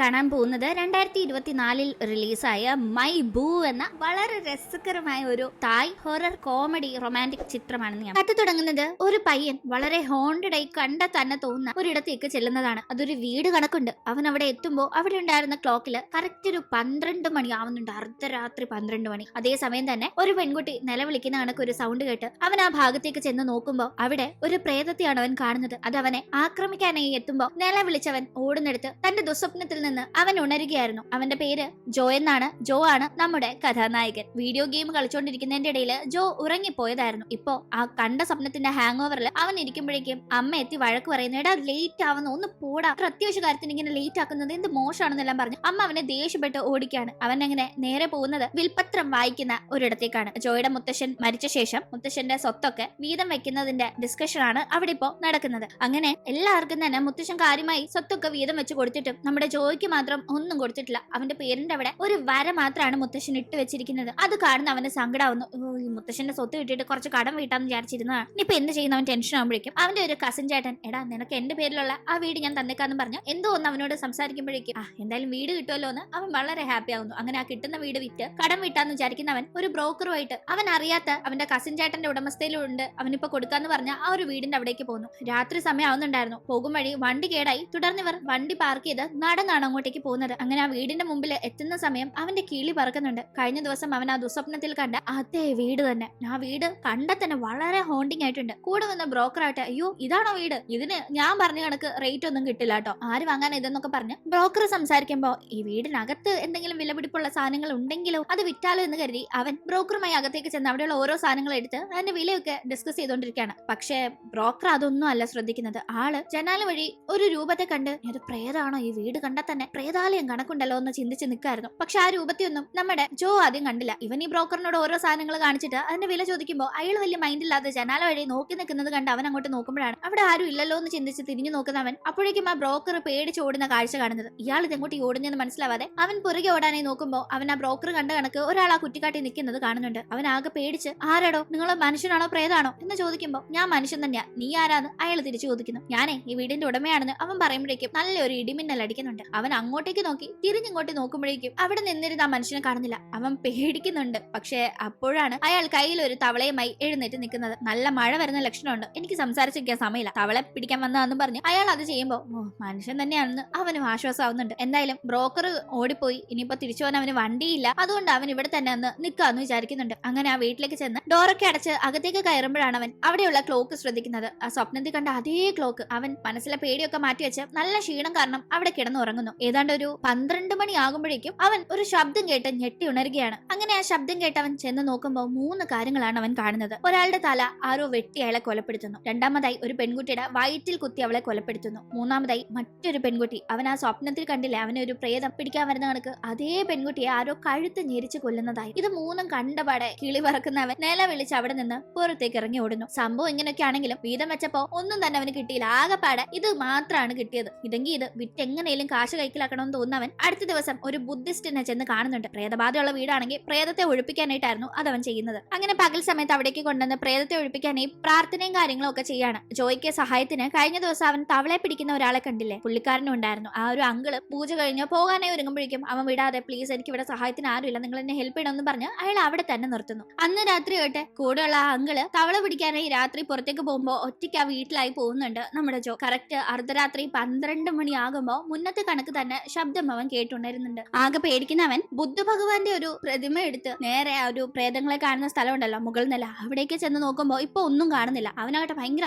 കാണാൻ പോകുന്നത് രണ്ടായിരത്തി ഇരുപത്തിനാലിൽ റിലീസായ മൈ ബൂ എന്ന വളരെ രസകരമായ ഒരു തായ് ഹൊറർ കോമഡി റൊമാന്റിക് ചിത്രമാണെന്ന് ഞാൻ കത്ത് തുടങ്ങുന്നത് ഒരു പയ്യൻ വളരെ ഹോണ്ടഡ് ആയി കണ്ട തന്നെ തോന്നുന്ന ഒരിടത്തേക്ക് ചെല്ലുന്നതാണ്. അതൊരു വീട് കണക്കുണ്ട്. അവൻ അവിടെ എത്തുമ്പോൾ അവിടെ ഉണ്ടായിരുന്ന ക്ലോക്കിൽ കറക്റ്റ് ഒരു പന്ത്രണ്ട് മണി ആവുന്നുണ്ട്. അർദ്ധരാത്രി പന്ത്രണ്ട് മണി. അതേസമയം തന്നെ ഒരു പെൺകുട്ടി നിലവിളിക്കുന്ന കണക്ക് ഒരു സൗണ്ട് കേട്ട് അവൻ ആ ഭാഗത്തേക്ക് ചെന്ന് നോക്കുമ്പോൾ അവിടെ ഒരു പ്രേതത്തെയാണ് അവൻ കാണുന്നത്. അത് അവനെ ആക്രമിക്കാനായി എത്തുമ്പോൾ നിലവിളിച്ചവൻ ഓടുന്നെടുത്ത് തന്റെ ദുസ്വപ്നത്തിൽ നിന്ന് അവൻ ഉണരുകയായിരുന്നു. അവന്റെ പേര് ജോ എന്നാണ്. ജോ ആണ് നമ്മുടെ കഥാനായകൻ. വീഡിയോ ഗെയിം കളിച്ചുകൊണ്ടിരിക്കുന്നതിന്റെ ഇടയിൽ ജോ ഉറങ്ങിപ്പോയതായിരുന്നു. ഇപ്പോ ആ കണ്ട സ്വപ്നത്തിന്റെ ഹാങ് ഓവറിൽ അവൻ ഇരിക്കുമ്പോഴേക്കും അമ്മ എത്തി വഴക്ക് പറയുന്നു എടാ ലേറ്റ് ആവുന്നു ഒന്ന് പോടാ. അത്യാവശ്യ കാര്യത്തിന് ഇങ്ങനെ ലേറ്റ് ആക്കുന്നത് എന്ത് മോശമാണെന്നെല്ലാം പറഞ്ഞു അമ്മ അവനെ ദേഷ്യപ്പെട്ട് ഓടിക്കാണ്. അവൻ അങ്ങനെ നേരെ പോകുന്നത് വിൽപത്രം വായിക്കുന്ന ഒരിടത്തേക്കാണ്. ജോയുടെ മുത്തശ്ശൻ മരിച്ച ശേഷം മുത്തശ്ശന്റെ സ്വത്തൊക്കെ വീതം വെക്കുന്നതിന്റെ ഡിസ്കഷൻ ആണ് അവിടെ ഇപ്പോ നടക്കുന്നത്. അങ്ങനെ എല്ലാവർക്കും തന്നെ മുത്തശ്ശൻ കാര്യമായി സ്വത്തൊക്കെ വീതം വെച്ച് കൊടുത്തിട്ടും നമ്മുടെ ജോയ്ക്ക് മാത്രം ഒന്നും കൊടുത്തിട്ടില്ല. അവന്റെ പേരിന്റെ അവിടെ ഒരു വര മാത്രമാണ് മുത്തശ്ശൻ ഇട്ട് വെച്ചിരിക്കുന്നത്. അത് കാണുന്ന അവന് സങ്കടാവുന്നു. ഈ മുത്തശ്ശന്റെ സ്വത്ത് കിട്ടിയിട്ട് കുറച്ച് കടം വീട്ടാന്ന് വിചാരിച്ചിരുന്നതാണ്. ഇപ്പൊ എന്ത് ചെയ്യുന്ന അവൻ ടെൻഷൻ ആകുമ്പോഴേക്കും അവന്റെ ഒരു കസിൻ ചേട്ടൻ എടാ നിനക്ക് എന്റെ പേരിലുള്ള ആ വീട് ഞാൻ തന്നേക്കാന്ന് പറഞ്ഞു എന്തോ ഒന്ന് അവനോട് സംസാരിക്കുമ്പോഴേക്കും ആ എന്തായാലും വീട് കിട്ടുമല്ലോ എന്ന് അവൻ വളരെ ഹാപ്പി ആവുന്നു. അങ്ങനെ ആ കിട്ടുന്ന വീട് വിറ്റ് കടം വീട്ടാന്ന് വിചാരിക്കുന്നവൻ ഒരു ബ്രോക്കറുമായിട്ട് അവൻ അറിയാത്ത അവന്റെ കസിൻ ചേട്ടന്റെ ഉടമസ്ഥയിലുണ്ട്. അവനിപ്പോ കൊടുക്കാന്ന് പറഞ്ഞ ആ ഒരു വീടിന്റെ അവിടേക്ക് പോകുന്നു രാത്രി സമയം ആവുന്നുണ്ടായിരുന്നു. പോകും വഴി വണ്ടി കേടായി. തുടർന്ന് ഇവർ വണ്ടി പാർക്ക് ചെയ്ത് നടന്നാണ് അങ്ങോട്ടേക്ക് പോകുന്നത്. അങ്ങനെ ആ വീടിന്റെ മുമ്പിൽ എത്തുന്ന സമയം അവന്റെ കിളി പറക്കുന്നുണ്ട്. കഴിഞ്ഞ ദിവസം അവൻ ആ ദുസ്വപ്നത്തിൽ കണ്ട അതേ വീട് തന്നെ. ആ വീട് കണ്ട തന്നെ വളരെ ഹോണ്ടിങ് ആയിട്ടുണ്ട്. കൂടെ വന്ന ബ്രോക്കറായിട്ട് അയ്യോ ഇതാണോ വീട്? ഇതിന് ഞാൻ പറഞ്ഞ കണക്ക് റേറ്റ് ഒന്നും കിട്ടില്ല കേട്ടോ ആര് വാങ്ങാൻ ഇതെന്നൊക്കെ പറഞ്ഞ് ബ്രോക്കർ സംസാരിക്കുമ്പോ ഈ വീടിനകത്ത് എന്തെങ്കിലും വിലപിടിപ്പുള്ള സാധനങ്ങൾ ഉണ്ടെങ്കിലോ അത് വിറ്റാലോ എന്ന് കരുതി അവൻ ബ്രോക്കറുമായി അകത്തേക്ക് ചെന്ന് അവിടെയുള്ള ഓരോ സാധനങ്ങൾ എടുത്ത് അതിന്റെ വിലയൊക്കെ ഡിസ്കസ് ചെയ്തുകൊണ്ടിരിക്കുകയാണ് പക്ഷേ ബ്രോക്കർ അതൊന്നും അല്ല ശ്രദ്ധിക്കുന്നത്. ആൾ ജനാല വഴി ഒരു രൂപത്തെ കണ്ട് ഇത് പ്രേതാണോ? ഈ വീട് കണ്ടാൽ തന്നെ പ്രേതാലയം കണക്കുണ്ടല്ലോ എന്ന് ചിന്തിച്ച് നിൽക്കായിരുന്നു പക്ഷെ ആ രൂപത്തിയൊന്നും നമ്മുടെ ജോ ആദ്യം കണ്ടില്ല. ഇവൻ ഈ ബ്രോക്കറിനോട് ഓരോ സാധനങ്ങൾ കാണിച്ചിട്ട് അതിന്റെ വില ചോദിക്കുമ്പോൾ അയാൾ വലിയ മൈൻഡ് ഇല്ലാതെ ജനാല വഴി നോക്കി നിൽക്കുന്നത് കണ്ട് അവൻ അങ്ങോട്ട് നോക്കുമ്പോഴാണ് അവിടെ ആരും ഇല്ലല്ലോ എന്ന് ചിന്തിച്ച് തിരിഞ്ഞു നോക്കുന്നവൻ അപ്പോഴേക്കും ആ ബ്രോക്കർ പേടിച്ച് ഓടുന്ന കാഴ്ച കാണുന്നത്. ഇയാൾ ഇതെങ്ങോട്ട് ഓടുന്നെന്ന് മനസ്സിലാവാതെ അവൻ പുറകെ ഓടാനായി നോക്കുമ്പോൾ അവൻ ആ ബ്രോക്കർ കണ്ട കണക്ക് ഒരാൾ ആ കുറ്റിക്കാട്ടി നിൽക്കുന്നത് കാണുന്നുണ്ട്. അവൻ ആകെ പേടിച്ച് ആരാടോ? നിങ്ങൾ മനുഷ്യനാണോ? പ്രേതാണോ? എന്ന് ചോദിക്കുമ്പോൾ ഞാൻ മനുഷ്യൻ തന്നെയാ. നീ ആരാന്ന്? അയാൾ തിരിച്ചു ചോദിക്കുന്നു. ഞാനേ ഈ വീടിന്റെ ഉടമയാണെന്ന് അവൻ പറയുമ്പോഴേക്കും നല്ലൊരു ഇടിമിന്നൽ അടിക്കുന്നുണ്ട്. അവൻ അങ്ങോട്ടേക്ക് നോക്കി തിരിഞ്ഞിങ്ങോട്ട് നോക്കുമ്പോഴേക്കും അവിടെ നിന്നിരുന്ന ആ മനുഷ്യനെ കാണുന്നില്ല. അവൻ പേടിക്കുന്നുണ്ട്. പക്ഷേ അപ്പോഴാണ് അയാൾ കയ്യിൽ ഒരു തവളയുമായി എഴുന്നേറ്റ് നിൽക്കുന്നത്. നല്ല മഴ വരുന്ന ലക്ഷണമുണ്ട്. എനിക്ക് സംസാരിച്ചിരിക്കാൻ സമയമില്ല. തവള പിടിക്കാൻ വന്നതാന്ന് പറഞ്ഞു. അയാൾ അത് ചെയ്യുമ്പോൾ ഓ മനുഷ്യൻ തന്നെയാണെന്ന് അവനും ആശ്വാസമാവുന്നുണ്ട്. എന്തായാലും ബ്രോക്കർ ഓടിപ്പോയി. ഇനിയിപ്പോ തിരിച്ചു പോകാൻ അവന് വണ്ടിയില്ല. അതുകൊണ്ട് അവൻ ഇവിടെ തന്നെ ഒന്ന് നിൽക്കാന്ന് വിചാരിക്കുന്നുണ്ട്. അങ്ങനെ ആ വീട്ടിലേക്ക് ചെന്ന് ഡോറൊക്കെ അടച്ച് അകത്തേക്ക് കയറുമ്പോഴാണ് അവൻ അവിടെയുള്ള ക്ലോക്ക് ശ്രദ്ധിക്കുന്നത്. ആ സ്വപ്നത്തിൽ കണ്ട അതേ ക്ലോക്ക്. അവൻ മനസ്സിലെ പേടിയൊക്കെ മാറ്റി വെച്ച് നല്ല ക്ഷീണം കാരണം അവിടെ കിടന്നുറങ്ങുന്നു. ഏതാണ്ട് ഒരു പന്ത്രണ്ട് മണി ആകുമ്പോഴേക്കും അവൻ ഒരു ശബ്ദം കേട്ട് ഞെട്ടി ഉണരുകയാണ്. അങ്ങനെ ആ ശബ്ദം കേട്ട് അവൻ ചെന്ന് നോക്കുമ്പോൾ മൂന്ന് കാര്യങ്ങളാണ് അവൻ കാണുന്നത്. ഒരാളുടെ തല ആരോ വെട്ടി അയാളെ കൊലപ്പെടുത്തുന്നു. രണ്ടാമതായി ഒരു പെൺകുട്ടിയുടെ വയറ്റിൽ കുത്തി അവളെ കൊലപ്പെടുത്തുന്നു. മൂന്നാമതായി മറ്റൊരു പെൺകുട്ടി അവൻ ആ സ്വപ്നത്തിൽ കണ്ടില്ലേ അവനെ ഒരു പ്രേതം പിടിക്കാൻ വരുന്ന കണക്ക്. അതേ പെൺകുട്ടിയെ ആരോ കഴുത്ത് ഞെരിച്ച് കൊല്ലുന്നതായി. ഇത് മൂന്നും കണ്ടപാടെ കിളി പറക്കുന്നവൻ നില വിളിച്ച് അവിടെ നിന്ന് പുറത്തേക്ക് ഇറങ്ങി ഓടുന്നു. സംഭവം ഇങ്ങനെയൊക്കെ ആണെങ്കിലും വീതം വെച്ചപ്പോ ഒന്നും തന്നെ അവന് കിട്ടിയില്ല. ആകെപ്പാടെ ഇത് മാത്രമാണ് കിട്ടിയത്. ഇതെങ്കിൽ ഇത് വിറ്റ് എങ്ങനെയും കാശ് കൈക്കലാക്കണമെന്ന് തോന്നുന്നവൻ അടുത്ത ദിവസം ഒരു ബുദ്ധിസ്റ്റിനെ ചെന്ന് കാണുന്നുണ്ട്. പ്രേതബാധയുള്ള വീടാണെങ്കിൽ പ്രേതത്തെ ഒഴിപ്പിക്കാനായിട്ടായിരുന്നു അവൻ ചെയ്യുന്നത്. അങ്ങനെ പകൽ സമയത്ത് അവിടേക്ക് കൊണ്ടുവന്ന് പ്രേതത്തെ ഒഴിപ്പിക്കാനായി പ്രാർത്ഥനയും കാര്യങ്ങളും ഒക്കെ ചെയ്യാണ്. ജോയ്ക്ക് സഹായത്തിന് കഴിഞ്ഞ ദിവസം അവൻ തവളെ പിടിക്കുന്ന ഒരാളെ കണ്ടില്ലേ? പുള്ളിക്കാരനും ഉണ്ടായിരുന്നു. ആ ഒരു അങ്കിൾ പൂജ കഴിഞ്ഞ് പോകാനായി ഒരുങ്ങുമ്പോഴേക്കും അവൻ വിടാതെ പ്ലീസ് എനിക്ക് ഇവിടെ സഹായത്തിന് ആരുമില്ല. നിങ്ങൾ എന്നെ ഹെൽപ്പ് ചെയ്യണമെന്ന് പറഞ്ഞ് അയാൾ അവിടെ തന്നെ നിർത്തുന്നു. അന്ന് രാത്രി കേട്ടെ കൂടെയുള്ള ആ അങ്കിൾ തവള പിടിക്കാനായി രാത്രി പുറത്തേക്ക് പോകുമ്പോൾ ഒറ്റയ്ക്ക് ആ വീട്ടിലായി പോകുന്നുണ്ട് നമ്മുടെ ജോ. കറക്റ്റ് അർദ്ധരാത്രി പന്ത്രണ്ട് മണിയാകുമ്പോൾ മുന്നത്തെ കണക്ക് തന്നെ ശബ്ദം അവൻ കേട്ടുണ്ടായിരുന്നുണ്ട് ആകെ പേടിക്കുന്ന അവൻ ബുദ്ധ ഭഗവാന്റെ ഒരു പ്രതിമ എടുത്ത് നേരെ ആ ഒരു പ്രേതങ്ങളെ കാണുന്ന സ്ഥലമുണ്ടല്ലോ മുകൾ നില. അവിടേക്ക് ചെന്ന് നോക്കുമ്പോൾ ഇപ്പൊ ഒന്നും കാണുന്നില്ല. അവനാകട്ടെ ഭയങ്കര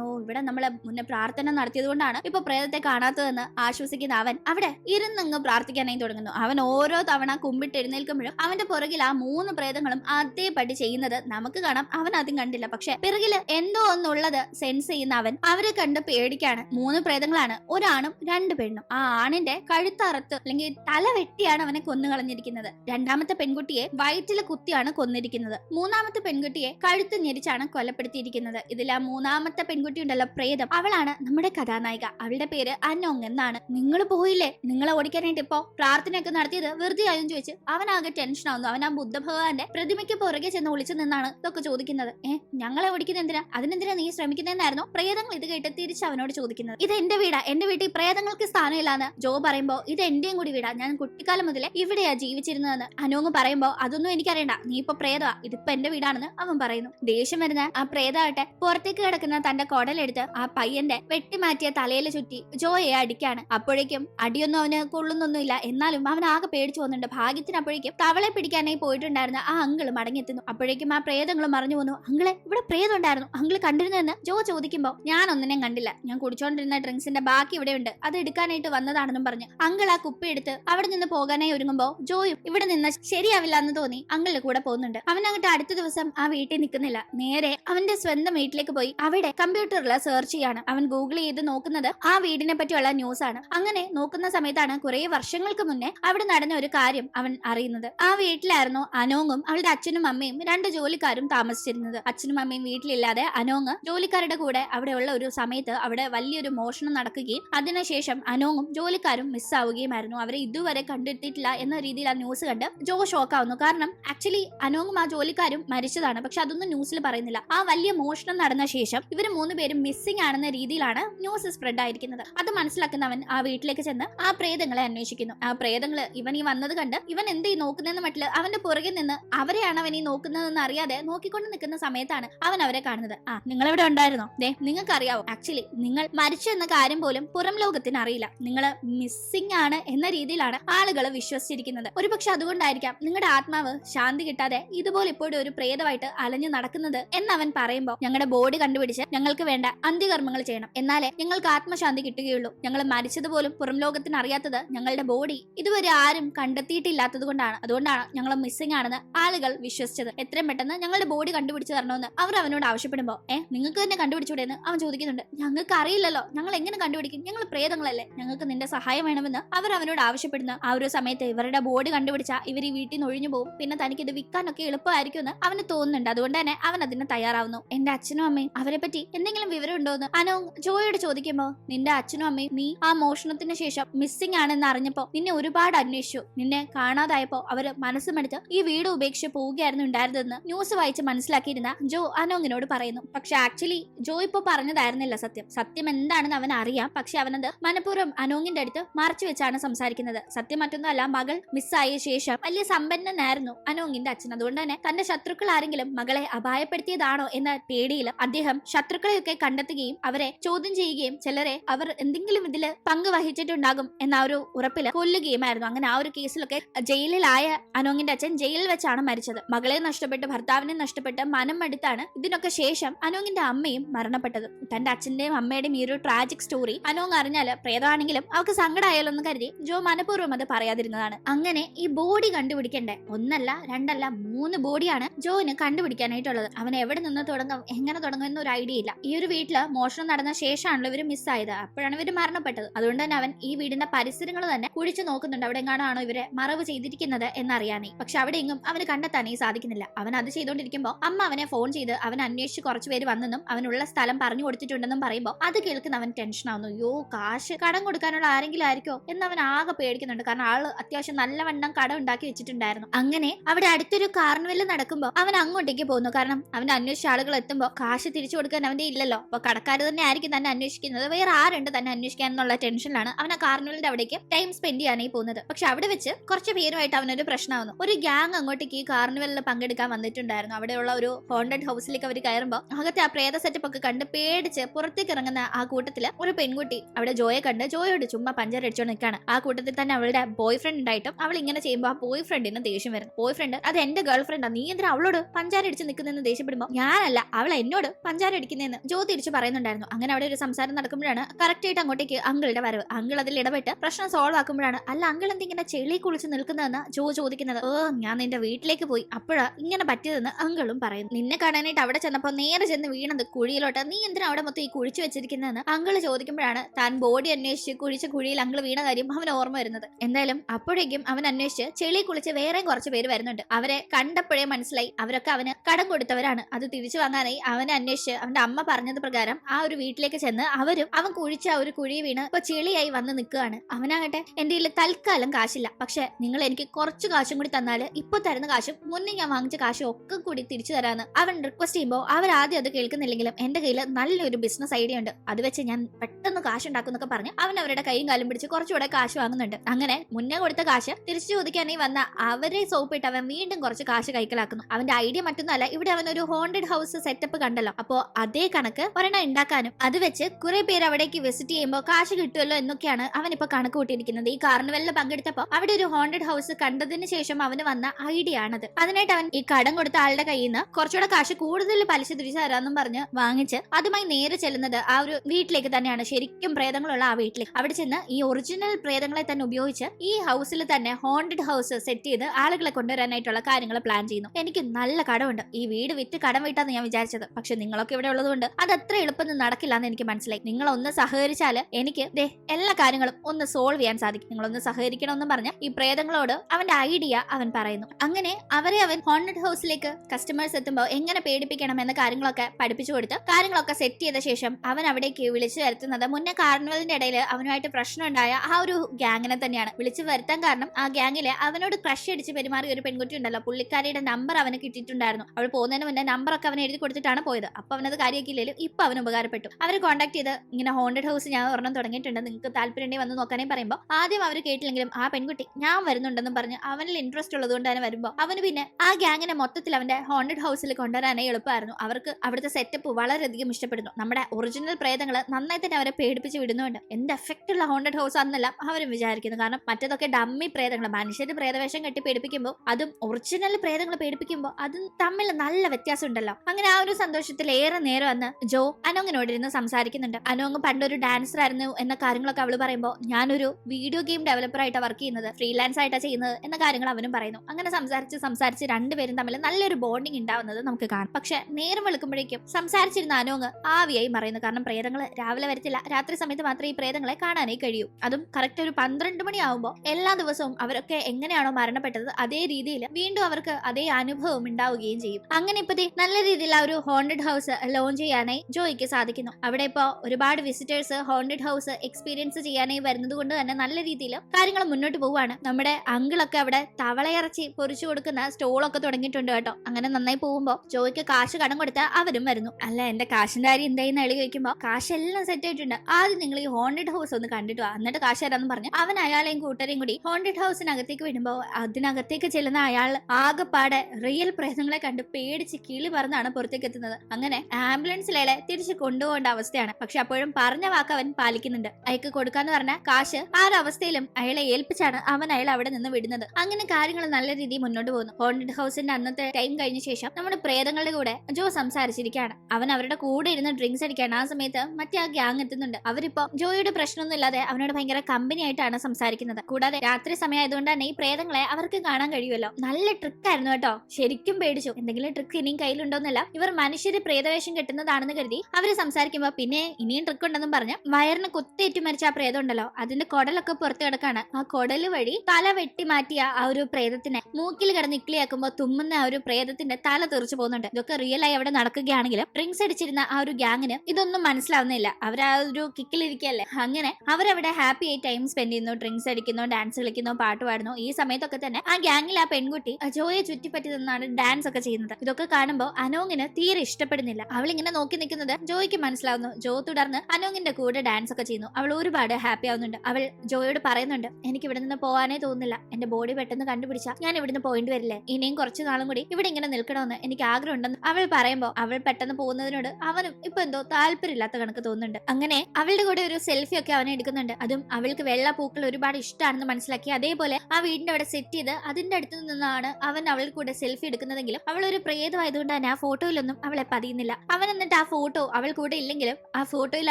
"ഓ, ഇവിടെ നമ്മളെ മുന്നേ പ്രാർത്ഥന നടത്തിയത് കൊണ്ടാണ് ഇപ്പൊ പ്രേതത്തെ കാണാത്തതെന്ന് ആശ്വസിക്കുന്ന അവൻ അവിടെ ഇരുന്നങ്ങ് പ്രാർത്ഥിക്കാനായി തുടങ്ങുന്നു. അവൻ ഓരോ തവണ കുമ്പിട്ട് എഴുന്നേൽക്കുമ്പോഴും അവന്റെ പുറകിൽ ആ മൂന്ന് പ്രേതങ്ങളും അതേപടി ചെയ്യുന്നത് നമുക്ക് കാണാം. അവൻ ആദ്യം കണ്ടില്ല. പക്ഷെ പിറകിൽ എന്തോ ഒന്നുള്ളത് സെൻസ് ചെയ്യുന്ന അവൻ അവരെ കണ്ട് പേടിക്കാണ്. മൂന്ന് പ്രേതങ്ങളാണ്. ഒരാണും രണ്ട് പെണ്ണും. ആ ആണിന്റെ കഴുത്തറുത്ത് അല്ലെങ്കിൽ തല വെട്ടിയാണ് അവനെ കൊന്നു കളഞ്ഞിരിക്കുന്നത് രണ്ടാമത്തെ പെൺകുട്ടിയെ വയറ്റിൽ കുത്തിയാണ് കൊന്നിരിക്കുന്നത്. മൂന്നാമത്തെ പെൺകുട്ടിയെ കഴുത്ത് ഞെരിച്ചാണ് കൊലപ്പെടുത്തിയിരിക്കുന്നത്. ഇതിൽ ആ മൂന്നാമത്തെ പെൺകുട്ടി ഉണ്ടല്ലോ പ്രേതം. അവളാണ് നമ്മുടെ കഥാനായിക. അവളുടെ പേര് അനോങ് എന്നാണ്. നിങ്ങൾ പോയില്ലേ? നിങ്ങളെ ഓടിക്കാനായിട്ട് ഇപ്പോ പ്രാർത്ഥനയൊക്കെ നടത്തിയത് വെറുതെ ആയും ചോദിച്ച് അവനാകെ ടെൻഷൻ ആവുന്നു. അവൻ ആ ബുദ്ധ ഭഗവാന്റെ പ്രതിമയ്ക്ക് പുറകെ ചെന്ന് ഒളിച്ചു നിന്നാണ് ഇതൊക്കെ ചോദിക്കുന്നത്. ഏ ഞങ്ങളെ ഓടിക്കുന്ന എന്തിനാ? അതിനെന്തിനാ നീ ശ്രമിക്കുന്നതെന്നായിരുന്നു പ്രേതങ്ങൾ ഇത് കേട്ട് തിരിച്ച് അവനോട് ചോദിക്കുന്നത്. ഇത് എന്റെ വീടാ. എന്റെ വീട്ടിൽ പ്രേതങ്ങൾക്ക് സ്ഥാനമില്ലാന്ന് ജോ പറയുമ്പോ ഇത് എന്റെയും കൂടി വീടാ. ഞാൻ കുട്ടിക്കാലം മുതലേ ഇവിടെയാ ജീവിച്ചിരുന്നതെന്ന്. അനോങ് പറയുമ്പോ അതൊന്നും എനിക്കറിയണ്ട. നീ ഇപ്പൊ പ്രേതമാ ഇതിപ്പോ എന്റെ വീടാണെന്ന് അവൻ പറയുന്നു. ദേഷ്യം വരുന്ന ആ പ്രേതാവട്ടെ പുറത്തേക്ക് കിടക്കുന്ന തന്റെ കൊടലെടുത്ത് ആ പയ്യന്റെ വെട്ടിമാറ്റിയ തലയിൽ ചുറ്റി ജോയെ അടിക്കാണ്. അപ്പോഴേക്കും അടിയൊന്നും അവന് കൊള്ളുന്നൊന്നുമില്ല. എന്നാലും അവൻ ആകെ പേടിച്ചു പോകുന്നുണ്ട്. ഭാഗ്യത്തിന് അപ്പോഴേക്കും തവളെ പിടിക്കാനായി പോയിട്ടുണ്ടായിരുന്ന ആ അങ്കിൾ മടങ്ങിയെത്തുന്നു. അപ്പോഴേക്കും ആ പ്രേതങ്ങൾ മറഞ്ഞു പോന്നു. അങ്കിളെ ഇവിടെ പ്രേതം ഉണ്ടായിരുന്നു. അങ്കിൾ കണ്ടിരുന്നെന്ന്? ജോ ചോദിക്കുമ്പോ ഞാൻ ഒന്നിനെയും കണ്ടില്ല. ഞാൻ കുടിച്ചോണ്ടിരുന്ന ഡ്രിങ്ക്സിന്റെ ബാക്കി ഇവിടെ ഉണ്ട് അത് എടുക്കാനായിട്ട് വന്നതാണെന്നും പറഞ്ഞു. അങ്കിൾ ആ കുപ്പി എടുത്ത് അവിടെ നിന്ന് പോകാനായി ഒരുങ്ങുമ്പോ ജോയും ഇവിടെ നിന്ന് ശരിയാവില്ല എന്ന് തോന്നി അങ്കിളിന്റെ കൂടെ പോകുന്നുണ്ട്. അവൻ അങ്ങോട്ട് അടുത്ത ദിവസം ആ വീട്ടിൽ നിൽക്കുന്നില്ല. നേരെ അവന്റെ സ്വന്തം വീട്ടിലേക്ക് പോയി. അവിടെ കമ്പ്യൂട്ടറിൽ സെർച്ച് ചെയ്യാണ്. അവൻ ഗൂഗിൾ ചെയ്ത് നോക്കുന്നത് ആ വീടിനെ പറ്റിയുള്ള ന്യൂസ് ആണ്. അങ്ങനെ നോക്കുന്ന സമയത്താണ് കുറെ വർഷങ്ങൾക്ക് മുന്നേ അവിടെ നടന്ന ഒരു കാര്യം അവൻ അറിയുന്നത്. ആ വീട്ടിലായിരുന്നു അനോങ്ങും അവളുടെ അച്ഛനും അമ്മയും രണ്ട് ജോലിക്കാരും താമസിച്ചിരുന്നത്. അച്ഛനും അമ്മയും വീട്ടിലില്ലാതെ അനോങ് ജോലിക്കാരുടെ കൂടെ അവിടെയുള്ള ഒരു സമയത്ത് അവിടെ വലിയൊരു മോഷണം നടക്കുകയും അതിനുശേഷം അനോങ്ങും ജോലിക്കാരും മിസ്സാവുകയുമായിരുന്നു അവരെ ഇതുവരെ കണ്ടെത്തിയിട്ടില്ല എന്ന രീതിയിൽ ആ ന്യൂസ് കണ്ട് ജോ ഷോക്കാവുന്നു കാരണം ആക്ച്വലി അനോങ്ങും ആ ജോലിക്കാരും മരിച്ചതാണ്. പക്ഷെ അതൊന്നും ന്യൂസിൽ പറയുന്നില്ല. ആ വലിയ മോഷണം നടന്ന ശേഷം ഇവർ പേരും മിസ്സിംഗ് ആണെന്ന രീതിയിലാണ് ന്യൂസ് സ്പ്രെഡ് ആയിരിക്കുന്നത്. അത് മനസ്സിലാക്കുന്നവൻ ആ വീട്ടിലേക്ക് ചെന്ന് ആ പ്രേതങ്ങളെ അന്വേഷിക്കുന്നു. ആ പ്രേതങ്ങൾ ഇവൻ ഈ വന്നത് കണ്ട് ഇവൻ എന്ത് ഈ നോക്കുന്നതെന്ന് മട്ടിൽ അവന്റെ പുറകിൽ നിന്ന് അവരെയാണ് അവൻ ഈ നോക്കുന്നതെന്ന് അറിയാതെ നോക്കിക്കൊണ്ട് നിൽക്കുന്ന സമയത്താണ് അവൻ അവരെ കാണുന്നത്. ആ നിങ്ങൾ ഇവിടെ ഉണ്ടായിരുന്നോ? ദേ നിങ്ങൾക്ക് അറിയാവോ ആക്ച്വലി നിങ്ങൾ മരിച്ചു എന്ന കാര്യം പോലും പുറം ലോകത്തിന് അറിയില്ല. നിങ്ങൾ മിസ്സിംഗ് ആണ് എന്ന രീതിയിലാണ് ആളുകൾ വിശ്വസിച്ചിരിക്കുന്നത്. ഒരുപക്ഷെ അതുകൊണ്ടായിരിക്കാം നിങ്ങളുടെ ആത്മാവ് ശാന്തി കിട്ടാതെ ഇതുപോലെ ഇപ്പോഴും ഒരു പ്രേതമായിട്ട് അലഞ്ഞു നടക്കുന്നത് എന്നവൻ പറയുമ്പോൾ ഞങ്ങളുടെ ബോഡി കണ്ടുപിടിച്ച് ഞങ്ങൾക്ക് വേണ്ട അന്ത്യകർമ്മങ്ങൾ ചെയ്യണം. എന്നാലേ ഞങ്ങൾക്ക് ആത്മശാന്തി കിട്ടുകയുള്ളൂ. ഞങ്ങൾ മരിച്ചത് പോലും പുറം ലോകത്തിന് അറിയാത്തത് ഞങ്ങളുടെ ബോഡി ഇതുവരെ ആരും കണ്ടെത്തിയിട്ടില്ലാത്തത് കൊണ്ടാണ്. അതുകൊണ്ടാണ് ഞങ്ങൾ മിസ്സിംഗ് ആണെന്ന് ആളുകൾ വിശ്വസിച്ചത്. എത്രയും പെട്ടെന്ന് ഞങ്ങളുടെ ബോഡി കണ്ടുപിടിച്ച് തരണമെന്ന് അവർ അവനോട് ആവശ്യപ്പെടുമ്പോൾ ഏ നിങ്ങൾക്ക് തന്നെ കണ്ടുപിടിച്ചൂടെന്ന്? അവൻ ചോദിക്കുന്നുണ്ട്. ഞങ്ങൾക്ക് അറിയില്ലല്ലോ. ഞങ്ങൾ എങ്ങനെ കണ്ടുപിടിക്കും? ഞങ്ങൾ പ്രേതങ്ങളല്ലേ. ഞങ്ങൾക്ക് നിന്റെ സഹായം വേണമെന്ന് അവർ അവനോട് ആവശ്യപ്പെടുന്ന. ആ ഒരു സമയത്ത് ഇവരുടെ ബോർഡ് കണ്ടുപിടിച്ച ഇവർ ഈ വീട്ടിൽ നിന്ന് ഒഴിഞ്ഞു പോകും. പിന്നെ തനിക്ക് ഇത് വിൽക്കാനൊക്കെ എളുപ്പമായിരിക്കും എന്ന് അവന് തോന്നുന്നുണ്ട്. അതുകൊണ്ട് തന്നെ അവൻ അതിന് തയ്യാറാവുന്നു. എന്റെ അച്ഛനും അമ്മയും അവരെ പറ്റി എന്തെങ്കിലും വിവരം ഉണ്ടോ എന്ന് അനോ ജോയോട് ചോദിക്കുമ്പോ നിന്റെ അച്ഛനും അമ്മയും നീ ആ മോഷണത്തിന് ശേഷം മിസ്സിംഗ് ആണെന്ന് അറിഞ്ഞപ്പോ നിന്നെ ഒരുപാട് അന്വേഷിച്ചു. നിന്നെ കാണാതായപ്പോ അവർ മനസ്സുമെടുത്ത് ഈ വീട് ഉപേക്ഷിച്ച് പോവുകയായിരുന്നു ഉണ്ടായിരുന്നതെന്ന് ന്യൂസ് വായിച്ച് മനസ്സിലാക്കിയിരുന്ന ജോ അനോങ്ങിനോട് പറയുന്നു. പക്ഷെ ആക്ച്വലി ജോ ഇപ്പൊ പറഞ്ഞതായിരുന്നില്ല സത്യം. സത്യം എന്താണെന്ന് അവൻ അറിയാം പക്ഷെ അവനത് മനഃപൂർവം അനോങ്ങിന്റെ അടുത്ത് മറച്ചു വെച്ചാണ് സംസാരിക്കുന്നത്. സത്യം മറ്റൊന്നുമല്ല മകൾ മിസ്സായ ശേഷം വലിയ സമ്പന്നനായിരുന്നു അനോങ്ങിന്റെ അച്ഛൻ. അതുകൊണ്ട് തന്നെ തന്റെ ശത്രുക്കൾ ആരെങ്കിലും മകളെ അപായപ്പെടുത്തിയതാണോ എന്ന പേടിയിൽ അദ്ദേഹം ശത്രുക്കളെയൊക്കെ കണ്ടെത്തുകയും അവരെ ചോദ്യം ചെയ്യുകയും ചിലരെ അവർ എന്തെങ്കിലും ഇതിൽ പങ്ക് വഹിച്ചിട്ടുണ്ടാകും എന്ന ഒരു ഉറപ്പിൽ കൊല്ലുകയുമായിരുന്നു. അങ്ങനെ ആ ഒരു കേസിലൊക്കെ ജയിലിലായ അനോങ്ങിന്റെ അച്ഛൻ ജയിലിൽ വെച്ചാണ് മരിച്ചത്. മകളെ നഷ്ടപ്പെട്ട് ഭർത്താവിനെ നഷ്ടപ്പെട്ട് മനം മടുത്താണ് ഇതിനൊക്കെ ശേഷം അനോങ്ങിന്റെ അമ്മയും മരണപ്പെട്ടത്. തന്റെ അച്ഛന്റെയും അമ്മയുടെയും ഈ ഒരു ട്രാജിക് സ്റ്റോറി അനോങ് അറിഞ്ഞാൽ പ്രേതമാണെങ്കിലും അവർക്ക് സങ്കടമായാലോ എന്ന് കരുതി ജോ മനഃപൂർവം അത് പറയാതിരുന്നതാണ്. അങ്ങനെ ഈ ബോഡി കണ്ടുപിടിക്കണ്ടേ? ഒന്നല്ല രണ്ടല്ല മൂന്ന് ബോഡിയാണ് ജോയിന് കണ്ടുപിടിക്കാനായിട്ടുള്ളത്. അവൻ എവിടെ നിന്ന് തുടങ്ങും എങ്ങനെ തുടങ്ങും എന്നൊരു ഐഡിയ ഇല്ല. ഈ ഒരു വീട്ടിൽ മോഷണം നടന്ന ശേഷമാണല്ലോ ഇവർ മിസ്സായത് അപ്പോഴാണ് ഇവർ മരണപ്പെട്ടത്. അതുകൊണ്ട് തന്നെ അവൻ ഈ വീടിന്റെ പരിസരങ്ങൾ തന്നെ കുഴിച്ചു നോക്കുന്നുണ്ട്. അവിടെ എങ്ങാണോ ഇവരെ മറവ് ചെയ്തിരിക്കുന്നത് എന്നറിയാനേ. പക്ഷെ അവിടെ എങ്ങും അവന് കണ്ടെത്താനേ സാധിക്കുന്നില്ല. അവൻ അത് ചെയ്തുകൊണ്ടിരിക്കുമ്പോൾ അമ്മ അവനെ ഫോൺ ചെയ്ത് അവൻ അന്വേഷിച്ച് കുറച്ച് പേര് വന്നെന്നും അവനുള്ള സ്ഥലം പറഞ്ഞു കൊടുത്തിട്ടുണ്ടെന്നും പറയുമ്പോൾ അത് കേൾക്കുന്ന അവൻ ടെൻഷൻ ആവുന്നു. യോ കാശ് കടം കൊടുക്കാനുള്ള ആരെങ്കിലും ആയിരിക്കോ എന്ന് അവൻ ആകെ പേടിക്കുന്നുണ്ട്. കാരണം ആൾ അത്യാവശ്യം നല്ലവണ്ണം കടം ഉണ്ടാക്കി വെച്ചിട്ടുണ്ടായിരുന്നു. അങ്ങനെ അവിടെ അടുത്തൊരു കാർണിവൽ നടക്കുമ്പോൾ അവൻ അങ്ങോട്ടേക്ക് പോകുന്നു. കാരണം അവന്റെ അന്വേഷിച്ച ആളുകൾ എത്തുമ്പോൾ കാശ് തിരിച്ചു കൊടുക്കാൻ അവന്റെ ഇല്ലല്ലോ. അപ്പൊ കടക്കാർ തന്നെ ആയിരിക്കും തന്നെ അന്വേഷിക്കുന്നത്. വേറെ ആരുണ്ട് തന്നെ അന്വേഷിക്കാൻ എന്നുള്ള ടെൻഷനിലാണ് അവൻ ആ കാർണിവലിന്റെ അവിടേക്ക് ടൈം സ്പെൻഡ് ചെയ്യാനായി പോകുന്നത്. പക്ഷെ അവിടെ വെച്ച് കുറച്ച് പേരുമായിട്ട് അവനൊരു പ്രശ്നമാവുന്നു. ഒരു ഗ്യാങ് അങ്ങോട്ടേക്ക് ഈ കാർണിവലിൽ പങ്കെടുക്കാൻ വന്നിട്ടുണ്ടായിരുന്നു. അവിടെയുള്ള ഒരു ഹോണ്ടഡ് ഹൗസിലേക്ക് അവർ കയറുമ്പോൾ അകത്തെ ആ പ്രേത സെറ്റപ്പ് ഒക്കെ കണ്ട് പേടിച്ച് പുറത്തേക്ക് ഇറങ്ങുന്ന ആ കൂട്ടത്തിൽ ഒരു പെൺകുട്ടി അവിടെ ജോയെ കണ്ട് ജോയോട് ചുമ്മാ പഞ്ചർ അടിച്ചോണ്ട് നിൽക്കാണ് ആ കൂട്ടത്തിൽ തന്നെ അവളുടെ ബോയ് ഫ്രണ്ട് ഉണ്ടായിട്ടും അവൾ ഇങ്ങനെ ചെയ്യുമ്പോൾ ആ ബോയ് ഫ്രണ്ടിന് ദേഷ്യം വരും. ബോയ് ഫ്രണ്ട് അത് എന്റെ ഗേൾ ഫ്രണ്ടാ നീ എന്തിനാ അവളോട് പഞ്ചാര അടിച്ച് നിൽക്കുന്നതെന്ന് ദേഷ്യപ്പെടുമ്പോൾ ഞാനല്ല അവൾ എന്നോട് പഞ്ചാര അടിക്കുന്നതെന്ന് ജോ തിരിച്ച് പറയുന്നുണ്ടായിരുന്നു. അങ്ങനെ അവിടെ ഒരു സംസാരം നടക്കുമ്പോഴാണ് കറക്റ്റ് ആയിട്ട് അങ്ങോട്ടേക്ക് അങ്കിളുടെ വരവ്. അങ്കിൾ അതിൽ ഇടപെട്ട് പ്രശ്നം സോൾവ് ആക്കുമ്പോഴാണ് അല്ല അങ്കിൾ എന്തിങ്ങനെ ചെളി കുളിച്ച് നിൽക്കുന്നതെന്ന് ജോ ചോദിക്കുന്നത്? ഓ ഞാൻ നിന്റെ വീട്ടിലേക്ക് പോയി. അപ്പോഴാ ഇങ്ങനെ പറ്റിയതെന്ന് അങ്കിളും പറയുന്നു. നിന്നെ കാണാനായിട്ട് അവിടെ ചെന്നപ്പോൾ നേരെ ചെന്ന് വീണത് കുഴിയിലോട്ട്. നീ എന്തിനാ അവിടെ മൊത്തം ഈ കുഴിച്ചു വെച്ചിരിക്കുന്നതെന്ന്? അങ്കിൾ ചോദിക്കുമ്പോഴാണ് താൻ ബോഡി അന്വേഷിച്ച് കുഴിച്ച കുഴിയിൽ അങ്ങൾ വീണ കാര്യം അവൻ ഓർമ്മ വരുന്നത്. എന്തായാലും അപ്പോഴേക്കും അവൻ അന്വേഷിച്ച് ചെളി കുളിച്ച് വേറെ കുറച്ച് പേര് വരുന്നുണ്ട്. അവരെ കണ്ടപ്പോഴേ മനസ്സിലായി അവരൊക്കെ അവന് കടം കൊടുത്തവരാണ്. അത് തിരിച്ചു വാങ്ങാനായി അവനെ അന്വേഷിച്ച് അവന്റെ അമ്മ പറഞ്ഞത് പ്രകാരം ആ ഒരു വീട്ടിലേക്ക് ചെന്ന് അവരും അവൻ കുഴിച്ച ഒരു കുഴി വീണ് ഇപ്പൊ ചെളിയായി വന്ന് നിൽക്കുകയാണ്. അവനാകട്ടെ എന്റെ കയ്യിൽ തൽക്കാലം കാശില്ല. പക്ഷെ നിങ്ങൾ എനിക്ക് കുറച്ച് കാശും കൂടി തന്നാൽ ഇപ്പൊ തരുന്ന കാശും മുന്നേ ഞാൻ വാങ്ങിച്ച കാശും ഒക്കെ കൂടി തിരിച്ചു തരാന്ന് അവൻ റിക്വസ്റ്റ് ചെയ്യുമ്പോൾ അവർ ആദ്യം അത് കേൾക്കുന്നില്ലെങ്കിലും എന്റെ കയ്യിൽ നല്ലൊരു ബിസിനസ് ഐഡിയ ഉണ്ട്. അത് വെച്ച് ഞാൻ പെട്ടെന്ന് കാശ് ഉണ്ടാക്കുന്നൊക്കെ പറഞ്ഞ് അവൻ അവരുടെ കൈയും കാലും പിടിച്ച് കുറച്ചുകൂടെ കാശ് വാങ്ങുന്നുണ്ട്. അങ്ങനെ മുന്നേ കൊടുത്ത കാശ് തിരിച്ചു ചോദിക്കാനായി വന്ന അവരെ സോപ്പിട്ട് അവൻ വീണ്ടും കുറച്ച് കാശ് കൈക്കലാക്കുന്നു. അവന്റെ ഐഡിയ മറ്റൊന്നല്ല ഇവിടെ അവൻ ഒരു ഹോണ്ടഡ് ഹൗസ് സെറ്റപ്പ് കണ്ടല്ലോ. അപ്പോ അതേ കണക്ക് ഒരെണ്ണം ഉണ്ടാക്കാനും. അത് വെച്ച് കുറെ പേര് അവിടേക്ക് വിസിറ്റ് ചെയ്യുമ്പോൾ കാശ് കിട്ടുമല്ലോ എന്നൊക്കെയാണ് അവൻ ഇപ്പൊ കണക്ക് കൂട്ടിയിരിക്കുന്നത്. ഈ കാർണിവലിൽ പങ്കെടുത്തപ്പോൾ അവിടെ ഒരു ഹോണ്ടഡ് ഹൗസ് കണ്ടതിന് ശേഷം അവന് വന്ന ഐഡിയ ആണത്. അതിനായിട്ട് അവൻ ഈ കടം കൊടുത്ത ആളുടെ കയ്യിൽ നിന്ന് കുറച്ചുകൂടെ കാശ് കൂടുതൽ പലിശ തിരിച്ചു തരാമെന്നും പറഞ്ഞ് വാങ്ങിച്ച് അതുമായി നേരെ ചെല്ലുന്നത് ആ ഒരു വീട്ടിലേക്ക് തന്നെയാണ്. ശരിക്കും പ്രേതങ്ങളുള്ള ആ വീട്ടിലേക്ക്. അവിടെ ചെന്ന് ഈ ഒറിജിനൽ പ്രേതങ്ങളെ തന്നെ ഉപയോഗിച്ച് ഈ ഹൗസിൽ തന്നെ ഹോണ്ടഡ് ഹൗസ് സെറ്റ് ചെയ്ത് ആളുകളെ കൊണ്ടുവരാനായിട്ടുള്ള കാര്യങ്ങൾ പ്ലാൻ ചെയ്യുന്നു. എനിക്ക് നല്ല കടമുണ്ട്. ഈ വീട് വിറ്റ് കടം വീട്ടാന്ന് ഞാൻ വിചാരിച്ചത്. പക്ഷെ നിങ്ങളൊക്കെ ഇവിടെ ഉള്ളതുകൊണ്ട് അത് അത്ര എളുപ്പത്തിൽ നടക്കില്ല എന്ന് എനിക്ക് മനസ്സിലായി. നിങ്ങൾ ഒന്ന് സഹകരിച്ചാൽ എനിക്ക് ദേ എല്ലാ കാര്യങ്ങളും ഒന്ന് സോൾവ് ചെയ്യാൻ സാധിക്കും. നിങ്ങളൊന്ന് സഹകരിക്കണമെന്ന് പറഞ്ഞ ഈ പ്രേതങ്ങളോട് അവന്റെ ഐഡിയ അവൻ പറയുന്നു. അങ്ങനെ അവരെ അവൻ ഹോണ്ടഡ് ഹൗസിലേക്ക് കസ്റ്റമേഴ്സ് എത്തുമ്പോൾ എങ്ങനെ പേടിപ്പിക്കണം എന്ന കാര്യങ്ങളൊക്കെ പഠിപ്പിച്ചു കൊടുത്ത് കാര്യങ്ങളൊക്കെ സെറ്റ് ചെയ്ത ശേഷം അവൻ അവിടേക്ക് വിളിച്ചു വരുത്തുന്നത് മുന്നേ കാർണിവലിന്റെ ഇടയിൽ അവനുമായിട്ട് പ്രശ്നം ഉണ്ടായ ആ ഒരു ഗ്യാങ്ങിനെ തന്നെയാണ്. വിളിച്ചു വരുത്താൻ കാരണം ആ ഗ്യാങ്ങിലെ അവനോട് ക്രഷ് അടിച്ച് പെരുമാറിയ ഒരു പെൺകുട്ടി ഉണ്ടല്ലോ. പുള്ളിക്കാരിയുടെ നമ്പർ അവന് കിട്ടിയിട്ടുണ്ടായിരുന്നു. അവൾ പോകുന്നതിന് മുന്നേ നമ്പർ ഒക്കെ അവൻ എഴുതി കൊടുത്തിട്ടാണ് പോയത്. അപ്പൊ അവനത് കാര്യമാക്കിയില്ലെങ്കിലും ഇപ്പൊ അവന് ഉപകാരപ്പെട്ടു. അവരെ കോൺടാക്ട് ചെയ്ത് ഇങ്ങനെ ഹോണ്ടഡ് ഹൗസ് ഞാൻ ഒരെണ്ണം തുടങ്ങിയിട്ടുണ്ട്. നിങ്ങൾക്ക് താല്പര്യം വന്ന് നോക്കാനേ പറയുമ്പോൾ ആദ്യം അവർ കേട്ടില്ലെങ്കിലും ആ പെൺകുട്ടി ഞാൻ വരുന്നുണ്ടെന്ന് പറഞ്ഞ് അവനിൽ ഇൻട്രസ്റ്റ് ഉള്ളതുകൊണ്ട് തന്നെ വരുമ്പോൾ അവന് പിന്നെ ആ ഗ്യാങ്ങിനെ മൊത്തത്തിൽ അവന്റെ ഹോണ്ടഡ് ഹൗസിൽ കൊണ്ടുവരാനേ എളുപ്പമായിരുന്നു. അവർക്ക് അവിടുത്തെ സെറ്റപ്പ് വളരെയധികം ഇഷ്ടപ്പെടുന്നു. നമ്മുടെ ഒറിജിനൽ പ്രേതങ്ങൾ നന്നായി തന്നെ അവരെ പേടിപ്പിച്ച് വിടുന്നുണ്ട്. എന്ത് എഫക്റ്റ് ഉള്ള ഹോണ്ടഡ് ഹൗസ് ആണെന്നെല്ലാം അവരും വിചാരിക്കുന്നു. കാരണം മറ്റേതൊക്കെ ഡമ്മി പ്രേതങ്ങൾ മനുഷ്യര് പ്രേതവേഷം കെട്ടി പേടിപ്പിക്കുമ്പോൾ അതും ഒറിജിനൽ പ്രേതങ്ങൾ പേടിപ്പിക്കുമ്പോൾ അതും തമ്മിൽ നല്ല വ്യത്യാസം ഉണ്ടല്ലോ. അങ്ങനെ ആ ഒരു സന്തോഷത്തിൽ ഏറെ നേരം അന്ന് ജോ അനോങ്ങിനോട് ഇരുന്ന് സംസാരിക്കുന്നുണ്ട്. അനോങ് പണ്ടൊരു ഡാൻസർ ആയിരുന്നു എന്ന കാര്യങ്ങളൊക്കെ അവൾ പറയുമ്പോൾ ഞാനൊരു വീഡിയോ ഗെയിം ഡെവലപ്പർ വർക്ക് ചെയ്യുന്നത് ഫ്രീലാൻസ് ആയിട്ടാണ് ചെയ്യുന്നത് എന്ന കാര്യങ്ങൾ അവനും പറയുന്നു. അങ്ങനെ സംസാരിച്ച് സംസാരിച്ച് രണ്ടുപേരും തമ്മിൽ നല്ലൊരു ബോണ്ടിങ് ഉണ്ടാവുന്നത് നമുക്ക് കാണാം. പക്ഷെ നേരം വെളുക്കുമ്പോഴേക്കും സംസാരിച്ചിരുന്ന അനോങ് ആവിയായി മറയുന്നു. കാരണം പ്രേതങ്ങൾ രാവിലെ വരത്തില്ല രാത്രി സമയത്ത് മാത്രമേ ഈ പ്രേതങ്ങളെ കാണാനേ കഴിയൂ. അതും കറക്റ്റ് ഒരു പന്ത്രണ്ട് മണിയാവുമ്പോൾ എല്ലാ ദിവസവും അവരൊക്കെ എങ്ങനെയാണോ മരണപ്പെട്ടത് അതേ രീതിയിൽ വീണ്ടും അവർക്ക് അതേ അനുഭവം ഉണ്ടാവുകയും ചെയ്യും. അങ്ങനെ ഇപ്പത്തെ നല്ല രീതിയിൽ ആ ഒരു ഹോണ്ടഡ് ഹൗസ് ലോഞ്ച് ചെയ്യാനായി ജോയിക്ക് സാധിക്കുന്നു. അവിടെ ഇപ്പോൾ ഒരുപാട് വിസിറ്റേഴ്സ് ഹോണ്ടഡ് ഹൗസ് എക്സ്പീരിയൻസ് ചെയ്യാനായി വരുന്നത് കൊണ്ട് തന്നെ നല്ല രീതിയിൽ കാര്യങ്ങൾ മുന്നോട്ട് പോവുകയാണ്. നമ്മുടെ അങ്കിളൊക്കെ അവിടെ തവളയിറച്ചി പൊരിച്ചു കൊടുക്കുന്ന സ്റ്റോളൊക്കെ തുടങ്ങിയിട്ടുണ്ട് കേട്ടോ. അങ്ങനെ നന്നായി പോകുമ്പോൾ ജോയിക്ക് കാശ് കടം കൊടുത്താൽ അവരും വരുന്നു. അല്ല എന്റെ കാശിന്റെ കാര്യം എന്തായിന്ന് എളി ചോദിക്കുമ്പോൾ കാശെല്ലാം സെറ്റ് ആയിട്ടുണ്ട്. ആദ്യം നിങ്ങൾ ഈ ഹോണ്ടഡ് ഹൗസ് ഒന്ന് കണ്ടിട്ട് എന്നിട്ട് കാശ് തരാന്ന് പറഞ്ഞു അവൻ അയാളെയും കൂട്ടരെയും കൂടി ഹോണ്ടഡ് ഹൗസിനകത്തേക്ക് വിടുമ്പോൾ അതിനകത്തേക്ക് ചെല്ലുന്ന അയാൾ ആകെപ്പാടെ റിയൽ പ്രേതങ്ങളെ കണ്ട് പേടിച്ച് കിളി പറന്നാണ് പുറത്തേക്ക് എത്തുന്നത്. അങ്ങനെ ആംബുലൻസിലെ തിരിച്ച് കൊണ്ടുപോകേണ്ട അവസ്ഥയാണ്. പക്ഷെ അപ്പോഴും പറഞ്ഞ വാക്ക് അവൻ പാലിക്കുന്നുണ്ട്. അയക്ക് കൊടുക്കാന്ന് പറഞ്ഞ കാശ് ആ ഒരു അവസ്ഥയിലും അയാളെ ഏൽപ്പിച്ചാണ് അവൻ അയാൾ അവിടെ നിന്ന് വിടുന്നത്. അങ്ങനെ കാര്യങ്ങൾ നല്ല രീതിയിൽ മുന്നോട്ട് പോകുന്നു. ഹോണ്ടഡ് ഹൗസിന്റെ അന്നത്തെ ടൈം കഴിഞ്ഞ ശേഷം നമ്മുടെ പ്രേതങ്ങളുടെ കൂടെ ജോ സംസാരിച്ചിരിക്കുകയാണ്. അവൻ അവരുടെ കൂടെ ഇരുന്ന് ഡ്രിങ്ക്സ് അടിക്കുകയാണ് ആ സമയത്ത് മറ്റേ ആ ഗ്യാങ് എത്തുന്നുണ്ട്. അവരിപ്പോ ജോയുടെ പ്രശ്നമൊന്നും ഇല്ലാതെ അവനോട് ഭയങ്കര കമ്പനി ആയിട്ടാണ് സംസാരിക്കുന്നത്. കൂടാതെ രാത്രി സമയമായതുകൊണ്ട് തന്നെ ഈ പ്രേതങ്ങളെ അവർക്ക് കാണാൻ കഴിയുമല്ലോ. നല്ല ട്രിക്ക് ആയിരുന്നു കേട്ടോ. ശരിക്കും പേടിച്ചു. എന്തെങ്കിലും ട്രിക്ക് ഇനിയും കയ്യിലുണ്ടോന്നല്ല. ഇവർ മനുഷ്യര് പ്രേതവേഷം കെട്ടുന്നതാണെന്ന് കരുതി അവർ സംസാരിക്കുമ്പോ പിന്നെ ഇനിയും ട്രിക്ക് ഉണ്ടെന്നും പറഞ്ഞ് വയറിന് കുത്തേറ്റു മരിച്ച ആ പ്രേതം ഉണ്ടല്ലോ. അതിന്റെ കുടലൊക്കെ പുറത്തു കിടക്കാണ്. ആ കുടൽ വഴി തല വെട്ടി മാറ്റിയ ആ ഒരു പ്രേതത്തിനെ മൂക്കിൽ കിടന്ന് ഇക്ലിയാക്കുമ്പോ തുമ്മുന്ന ആ ഒരു പ്രേതത്തിന്റെ തല തെറിച്ചു പോകുന്നുണ്ട്. ഇതൊക്കെ റിയൽ ആയി അവിടെ നടക്കുകയാണെങ്കിലും ഡ്രിങ്ക്സ് അടിച്ചിരുന്ന ആ ഒരു ഗ്യാങ്ങിന് ഇതൊന്നും മനസ്സിലാവുന്നില്ല. അവർ ആ ഒരു കിക്കിലിരിക്കല്ലേ അങ്ങനെ അവരവിടെ ഹാപ്പി ആയി ടൈം സ്പെൻഡ് ചെയ്യുന്നു ഡ്രിങ്ക്സ് അടിക്കുന്നു ഡാൻസ് കളിക്കുന്നു പാട്ട് പാടുന്നു. ഈ സമയത്തൊക്കെ തന്നെ ആ ഗ്യാങ്ങിൽ ആ പെൺകുട്ടി അജോയെ ജോയെ ചുറ്റിപ്പറ്റി നിന്നാണ് ഡാൻസ് ഒക്കെ ചെയ്യുന്നത്. ഇതൊക്കെ കാണുമ്പോൾ അനോങ്ങിന് തീരെ ഇഷ്ടപ്പെടുന്നില്ല. അവൾ ഇങ്ങനെ നോക്കി നിൽക്കുന്നത് ജോയ്ക്ക് മനസ്സിലാവുന്നു. ജോ തുടർന്ന് അനോങ്ങിന്റെ കൂടെ ഡാൻസ് ഒക്കെ ചെയ്യുന്നു. അവൾ ഒരുപാട് ഹാപ്പി ആവുന്നുണ്ട്. അവൾ ജോയോട് പറയുന്നുണ്ട് എനിക്ക് ഇവിടെ നിന്ന് പോകാനേ തോന്നുന്നില്ല. എന്റെ ബോഡി പെട്ടെന്ന് കണ്ടുപിടിച്ചാൽ ഞാൻ ഇവിടുന്ന് പോയിന്റ് വരില്ലേ? ഇനിയും കുറച്ചു നാളും കൂടി ഇവിടെ ഇങ്ങനെ നിൽക്കണമെന്ന് എനിക്ക് ആഗ്രഹമുണ്ടെന്ന് അവൾ പറയുമ്പോൾ അവൾ പെട്ടെന്ന് പോകുന്നതിനോട് അവനും ഇപ്പൊ എന്തോ താല്പര്യമില്ലാത്ത കണക്ക് തോന്നുന്നുണ്ട്. അങ്ങനെ അവളുടെ കൂടെ ഒരു സെൽഫി ഒക്കെ അവൻ എടുക്കുന്നുണ്ട്. അതും അവൾക്ക് വെള്ള പൂക്കൾ ഒരുപാട് ഇഷ്ടമാണെന്ന് മനസ്സിലാക്കി. അതേപോലെ ആ വീടിന്റെ അവിടെ സെറ്റ് ചെയ്ത് അതിന്റെ അടുത്ത് നിന്നാണ് അവൻ അവൾ കൂടെ സെൽഫി എടുക്കുന്നതെങ്കിലും അവൾ ഒരു പ്രേതമായതുകൊണ്ട് തന്നെ ആ ഫോട്ടോയിലൊന്നും അവളെ പതിയുന്നില്ല. അവൻ എന്നിട്ട് ആ ഫോട്ടോ അവൾ കൂടെ ഇല്ലെങ്കിലും ആ ഫോട്ടോയിൽ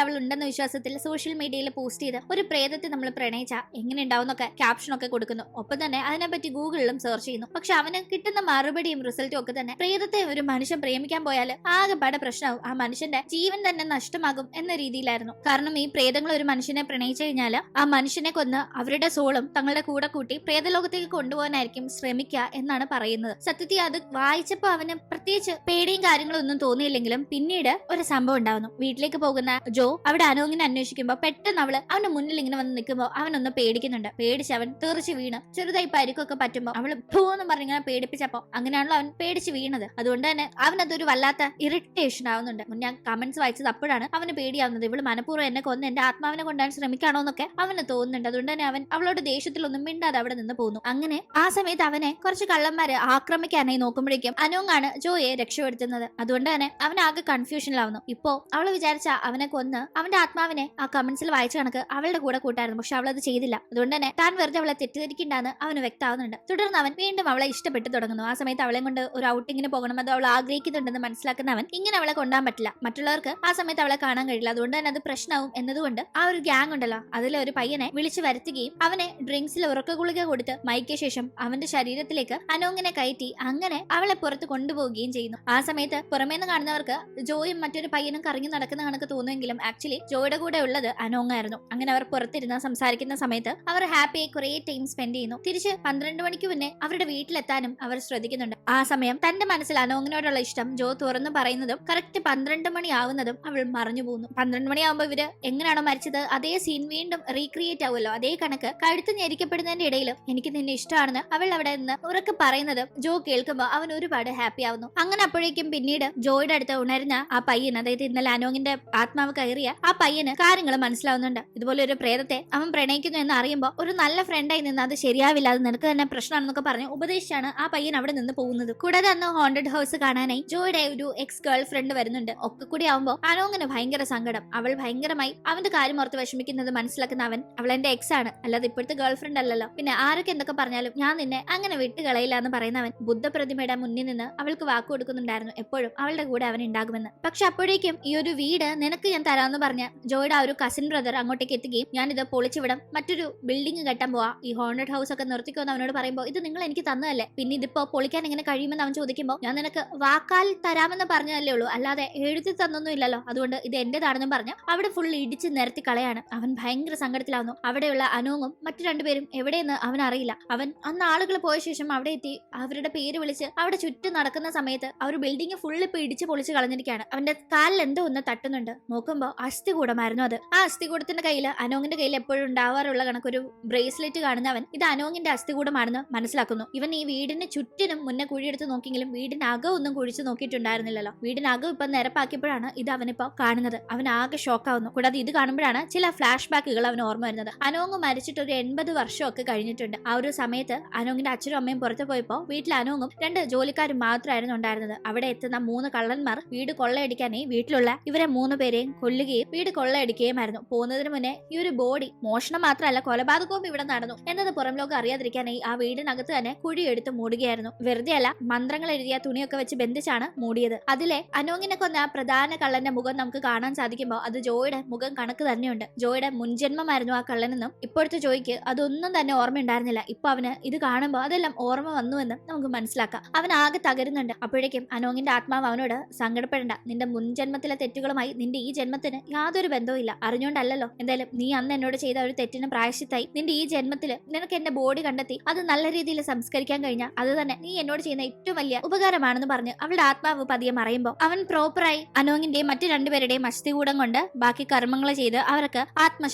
അവൾ ഉണ്ടെന്ന വിശ്വാസത്തിൽ സോഷ്യൽ മീഡിയയിൽ പോസ്റ്റ് ചെയ്ത് ഒരു പ്രേതത്തെ നമ്മൾ പ്രണയിച്ച. എങ്ങനെ ഉണ്ടാവുന്നൊക്കെ ക്യാപ്ഷൻ ഒക്കെ കൊടുക്കുന്നു. ഒപ്പം തന്നെ അതിനെപ്പറ്റി ഗൂഗിളിലും സെർച്ച് ചെയ്യുന്നു. പക്ഷെ അവന് കിട്ടുന്ന മറുപടിയും റിസൾട്ടും ഒക്കെ തന്നെ പ്രേതത്തെ ഒരു മനുഷ്യൻ പ്രേമിക്കാൻ പോയാൽ ആകെപ്പാടെ പ്രശ്നമാവും. ആ മനുഷ്യന്റെ ജീവൻ തന്നെ നഷ്ടമാകും എന്ന രീതിയിലായിരുന്നു. കാരണം ഈ പ്രേതങ്ങൾ ഒരു മനുഷ്യനെ പ്രണയിച്ചു കഴിഞ്ഞാൽ ആ മനുഷ്യനെ കൊന്ന് അവരുടെ സോളും തങ്ങളുടെ കൂടെ കൂട്ടി പ്രേതലോകത്തേക്ക് കൊണ്ടുപോകാനായിരിക്കും ശ്രമിക്കുക എന്നാണ് പറയുന്നത്. സത്യത്തിൽ അത് വായിച്ചപ്പോ അവന് പ്രത്യേകിച്ച് പേടിയും കാര്യങ്ങളും ഒന്നും തോന്നിയില്ലെങ്കിലും പിന്നീട് ഒരു സംഭവം ഉണ്ടാവുന്നു. വീട്ടിലേക്ക് പോകുന്ന ജോ അവിടെ അനോങ്ങിനെ അന്വേഷിക്കുമ്പോൾ പെട്ടെന്ന് അവൾ അവന്റെ മുന്നിൽ ഇങ്ങനെ വന്ന് നിൽക്കുമ്പോൾ അവനൊന്ന് പേടിക്കുന്നുണ്ട്. പേടിച്ച് അവൻ തെറിച്ച് വീണ് ചെറുതായി പരിക്കൊക്കെ പറ്റുമ്പോൾ അവൾ ഭൂ ഭൂന്ന് പറഞ്ഞിങ്ങനെ പേടിപ്പിച്ചപ്പോ അങ്ങനെയാണല്ലോ അവൻ പേടിച്ച് വീണത്. അതുകൊണ്ട് തന്നെ അവനതൊരു വല്ലാത്ത ഇറിറ്റേഷൻ ആവുന്നുണ്ട്. ഞാൻ കമന്റ്സ് വായിച്ചത് അപ്പോഴാണ് അവന് പേടിയാവുന്നത്. ഇവൾ മനഃപൂർവം എന്നെ കൊന്ന് എന്റെ ആത്മാവിനെ കൊണ്ടാണ് ശ്രമിക്കാണോ ആണോ എന്നൊക്കെ അവന് തോന്നുന്നുണ്ട്. അതുകൊണ്ട് തന്നെ അവൻ അവളോട് ദേഷ്യത്തിലൊന്നും മിണ്ടാതെ അവിടെ നിന്ന് പോകുന്നു അങ്ങനെ ആ സമയത്ത് അവനെ കുറച്ച് കള്ളന്മാര് ആക്രമിക്കാനായി നോക്കുമ്പോഴേക്കും അനുങ്ങാണ് ജോയെ രക്ഷപ്പെടുത്തുന്നത്. അതുകൊണ്ട് തന്നെ അവൻ ആകെ കൺഫ്യൂഷനിലാവുന്നു ഇപ്പോ അവൾ വിചാരിച്ച അവനെ കൊന്ന് അവന്റെ ആത്മാവിനെ ആ കമന്റ്സിൽ വായിച്ച കണക്ക് അവളുടെ കൂടെ കൂട്ടായിരുന്നു. പക്ഷെ അവളത് ചെയ്തില്ല. അതുകൊണ്ട് തന്നെ താൻ വെറുതെ അവളെ തെറ്റിദ്ധരിക്കണ്ടെന്ന് അവന് വ്യക്തമാവുന്നുണ്ട്. തുടർന്ന് അവൻ വീണ്ടും അവളെ ഇഷ്ടപ്പെട്ടു തുടങ്ങുന്നു. ആ സമയത്ത് അവളെ കൊണ്ട് ഒരു ഔട്ടിങ്ങിന് പോകണം അത് അവൾ ആഗ്രഹിക്കുന്നുണ്ടെന്ന് മനസ്സിലാക്കുന്ന അവൻ ഇങ്ങനെ അവളെ കൊണ്ടാൻ പറ്റില്ല. മറ്റുള്ളവർക്ക് ആ സമയത്ത് അവളെ കാണാൻ കഴിയില്ല. അതുകൊണ്ട് തന്നെ അത് പ്രശ്നവും എന്നതുകൊണ്ട് ആ ഒരു ഗ്യാങ് ഉണ്ടല്ലോ. അതിലെ ഒരു പയ്യനെ വിളിച്ചു വരുത്തുകയും അവനെ ഡ്രിങ്ക്സിൽ ഉറക്ക ഗുളിക കൊടുത്ത് മയക്കിയ ശേഷം അവന്റെ ശരീരത്തിലേക്ക് അനോങ്ങിനെ കയറ്റി അങ്ങനെ അവളെ പുറത്ത് കൊണ്ടുപോവുകയും ചെയ്യുന്നു. ആ സമയത്ത് പുറമേന്ന് കാണുന്നവർക്ക് ജോയും മറ്റൊരു പയ്യനും കറങ്ങി നടക്കുന്ന കണക്ക് തോന്നുമെങ്കിലും ആക്ച്വലി ജോയുടെ കൂടെ ഉള്ളത് അനോങ്ങായിരുന്നു. അങ്ങനെ അവർ പുറത്തിരുന്ന സംസാരിക്കുന്ന സമയത്ത് അവർ ഹാപ്പിയായി കുറെ ടൈം സ്പെൻഡ് ചെയ്യുന്നു. തിരിച്ച് പന്ത്രണ്ട് മണിക്ക് മുന്നേ അവരുടെ വീട്ടിലെത്താനും അവർ ശ്രദ്ധിക്കുന്നുണ്ട്. ആ സമയം തന്റെ മനസ്സിൽ അനോങ്ങിനോടുള്ള ഇഷ്ടം ജോ തുറന്നു പറയുന്നതും കറക്റ്റ് പന്ത്രണ്ട് മണി ആവുന്നതും അവൾ മറഞ്ഞു പോകുന്നു പന്ത്രണ്ട് മണിയാവുമ്പോൾ ഇവർ എങ്ങനെയാണോ മരിച്ചത് അതേ സീൻ വീണ്ടും റീക്രിയേറ്റ് ആവുമല്ലോ. അതേ കണക്ക് കഴുത്ത് ഞെരിക്കപ്പെടുന്നതിന്റെ ഇടയിലും എനിക്ക് നിന്നെ ഇഷ്ടമാണെന്ന് അവൾ അവിടെ നിന്ന് ഉറക്കെ പറയുന്നത് ജോ കേൾക്കുമ്പോൾ അവൻ ഒരുപാട് ഹാപ്പി ആവുന്നു. അങ്ങനെ അപ്പോഴേക്കും പിന്നീട് ജോയുടെ അടുത്ത് ഉണരുന്ന ആ പയ്യൻ അതായത് ഇന്നലെ അനോങ്ങിന്റെ ആത്മാവ് കയറിയ ആ പയ്യന് കാര്യങ്ങൾ മനസ്സിലാവുന്നുണ്ട്. ഇതുപോലെ ഒരു പ്രേതത്തെ അവൻ പ്രണയിക്കുന്നു എന്ന് അറിയുമ്പോൾ ഒരു നല്ല ഫ്രണ്ടായി നിന്ന് അത് ശരിയാവില്ല അത് നിനക്ക് തന്നെ പ്രശ്നമാണെന്നൊക്കെ പറഞ്ഞ് ഉപദേശിച്ചാണ് ആ പയ്യൻ അവിടെ നിന്ന് പോകുന്നത്. കൂടാതെ അന്ന് ഹോണ്ടഡ് ഹൗസ് കാണാനായി ജോയുടെ ഒരു എക്സ് ഗേൾ ഫ്രണ്ട് വരുന്നുണ്ട്. ഒക്കെ കൂടി ആവുമ്പോൾ അനോങ്ങിന് ഭയങ്കര സങ്കടം. അവൾ ഭയങ്കരമായി അവന്റെ കാര്യം ഓർത്ത് വിഷമിക്കുന്നത് മനസ്സിലാക്കുന്ന അവൻ. അവൾ എന്റെ എക്സ് ആണ്. അല്ലാതെ ഇപ്പോഴത്തെ ഗേൾ ഫ്രണ്ട് അല്ലല്ലോ. പിന്നെ ആരൊക്കെ എന്തൊക്കെ പറഞ്ഞാലും ഞാൻ നിന്നെ അങ്ങനെ വിട്ടുകളയില്ല എന്ന് പറയുന്ന പറയുന്നവൻ ബുദ്ധപ്രതിമയുടെ മുന്നിൽ നിന്ന് അവൾക്ക് വാക്കു കൊടുക്കുന്നുണ്ടായിരുന്നു എപ്പോഴും. അവളുടെ കൂടെ അവൻ ഉണ്ടാകുമെന്ന്. പക്ഷെ അപ്പോഴേക്കും ഈ ഒരു വീട് നിനക്ക് ഞാൻ തരാമെന്ന് പറഞ്ഞ ജോയുടെ ആ ഒരു കസിൻ ബ്രദർ അങ്ങോട്ടേക്ക് എത്തുകയും ഞാൻ ഇത് പൊളിച്ചുവിടും മറ്റൊരു ബിൽഡിംഗ് കെട്ടാൻ പോവാ. ഈ ഹോണ്ടഡ് ഹൗസ് ഒക്കെ നിർത്തിക്കുമെന്ന് അവനോട് പറയുമ്പോൾ ഇത് നിങ്ങൾ എനിക്ക് തന്നതല്ലേ? പിന്നെ ഇതിപ്പോ പൊളിക്കാൻ എങ്ങനെ കഴിയുമെന്ന് അവൻ ചോദിക്കുമ്പോൾ ഞാൻ നിനക്ക് വാക്കാൽ തരാമെന്ന് പറഞ്ഞതല്ലേ ഉള്ളൂ. അല്ലാതെ എഴുതി തന്നൊന്നും ഇല്ലല്ലോ. അതുകൊണ്ട് ഇത് എന്റേതാണെന്നും പറഞ്ഞ് അവിടെ ഫുൾ ഇടിച്ച് നിരത്തി കളയാണ്. അവൻ ഭയങ്കര സങ്കടത്തിലാവുന്നു. അവിടെയുള്ള അനോങ്ങും മറ്റു രണ്ടുപേരും എവിടെയെന്ന് അവൻ അറിയില്ല. അവൻ അന്ന് ആളുകൾ പോയ ശേഷം അവിടെ എത്തി അവരുടെ പേര് വിളിച്ച് അവിടെ ചുറ്റും നടക്കുന്ന സമയത്ത് ഒരു ബിൽഡിംഗ് ഫുൾ ഇപ്പൊ ഇടിച്ച് പൊളിച്ച് കളഞ്ഞിരിക്കുകയാണ്. അവന്റെ കാലിൽ എന്തോ ഒന്ന് തട്ടുന്നുണ്ട്. നോക്കുമ്പോൾ അസ്ഥികൂടമായിരുന്നു അത്. ആ അസ്ഥി അസ്ഥികൂടത്തിന്റെ കയ്യിൽ അനോങ്ങിന്റെ കയ്യിൽ എപ്പോഴും ഉണ്ടാവാറുള്ള കണക്കൊരു ബ്രേസ്ലെറ്റ് കാണുന്നവൻ ഇത് അനോങ്ങിന്റെ അസ്ഥി അസ്ഥികൂടമാണെന്ന് മനസ്സിലാക്കുന്നു. ഇവൻ ഈ വീടിന് ചുറ്റിനും മുന്നേ കുഴിയെടുത്ത് നോക്കിയെങ്കിലും വീടിനകം ഒന്നും കുഴിച്ച് നോക്കിയിട്ടുണ്ടായിരുന്നില്ലല്ലോ. വീടിനകം ഇപ്പൊ നിരപ്പാക്കിയപ്പോഴാണ് ഇത് അവനിപ്പോ കാണുന്നത്. അവൻ ആകെ ഷോക്കാവുന്നു കൂടാതെ ഇത് കാണുമ്പോഴാണ് ചില ഫ്ലാഷ് ബാക്കുകൾ അവന് ഓർമ്മ വരുന്നത്. അനോങ് മരിച്ചിട്ട് ഒരു എൺപത് വർഷമൊക്കെ കഴിഞ്ഞിട്ടുണ്ട്. ആ ഒരു സമയത്ത് അനോങ്ങിന്റെ അച്ഛനും അമ്മയും പുറത്തു പോയപ്പോ വീട്ടിൽ അനോങ്ങും രണ്ട് ജോലിക്കാരും മാത്രമായിരുന്നു ഉണ്ടായിരുന്നത്. അവിടെ എത്തുന്ന മൂന്ന് കള്ളന്മാർ വീട് കൊള്ളയടിക്കാനായി വീട്ടിലുള്ള ഇവരെ മൂന്ന് പേരെയും കൊല്ലുകയും വീട് കൊള്ളയടിക്കുകയുമായിരുന്നു. പോകുന്നതിന് മുന്നേ ഈ ഒരു ബോഡി മോഷണം മാത്രമല്ല കൊലപാതകവും ഇവിടെ നടന്നു എന്നത് പുറം ലോകം അറിയാതിരിക്കാനായി ആ വീടിനകത്ത് തന്നെ കുഴി കുഴിയെടുത്ത് മൂടുകയായിരുന്നു. വെറുതെ അല്ല മന്ത്രങ്ങൾ എഴുതിയ തുണിയൊക്കെ വെച്ച് ബന്ധിച്ചാണ് മൂടിയത്. അതിലെ അനോങ്ങിനെ കൊന്ന പ്രധാന കള്ളന്റെ മുഖം നമുക്ക് കാണാൻ സാധിക്കുമ്പോൾ അത് ജോയുടെ മുഖം കണക്ക് തന്നെയുണ്ട്. ജോയുടെ മുൻജന്മമായിരുന്നു ആ കള്ളനെന്നും ഇപ്പോഴത്തെ ജോയിക്ക് അതൊന്നും തന്നെ ഓർമ്മയുണ്ടായിരുന്നില്ല. ഇപ്പൊ അവന് ഇത് കാണുമ്പോൾ അതെല്ലാം ഓർമ്മ വന്നുവെന്നും നമുക്ക് മനസ്സിലാക്കാം. അവൻ ആകെ തകരുന്നുണ്ട്. അപ്പോഴേക്കും അനോങ്ങിന്റെ ആത്മാവ് അവനോട് സങ്കടപ്പെടേണ്ട. നിന്റെ മുൻജന്മത്തിലെ തെറ്റുകളുമായി നിന്റെ ഈ ജന്മത്തിന് യാതൊരു ബന്ധവും ഇല്ല അറിഞ്ഞുകൊണ്ടല്ലോ എന്തായാലും നീ അന്ന് എന്നോട് ചെയ്ത ഒരു തെറ്റിന് പ്രായശ്ചിത്തായി. നിന്റെ ഈ ജന്മത്തിൽ നിനക്ക് എന്റെ ബോഡി കണ്ടെത്തി അത് നല്ല രീതിയിൽ സംസ്കരിക്കാൻ കഴിഞ്ഞാൽ അത് തന്നെ നീ എന്നോട് ചെയ്യുന്ന ഏറ്റവും വലിയ ഉപകാരമാണെന്ന് പറഞ്ഞ് അവളുടെ ആത്മാവ് പതിയെ മറയുമ്പോൾ അവൻ പ്രോപ്പറായി അനോങ്ങിന്റെയും മറ്റു രണ്ടുപേരുടെയും അസ്ഥികൂടം കൊണ്ട് ബാക്കി കർമ്മങ്ങൾ ചെയ്ത് അവർക്ക്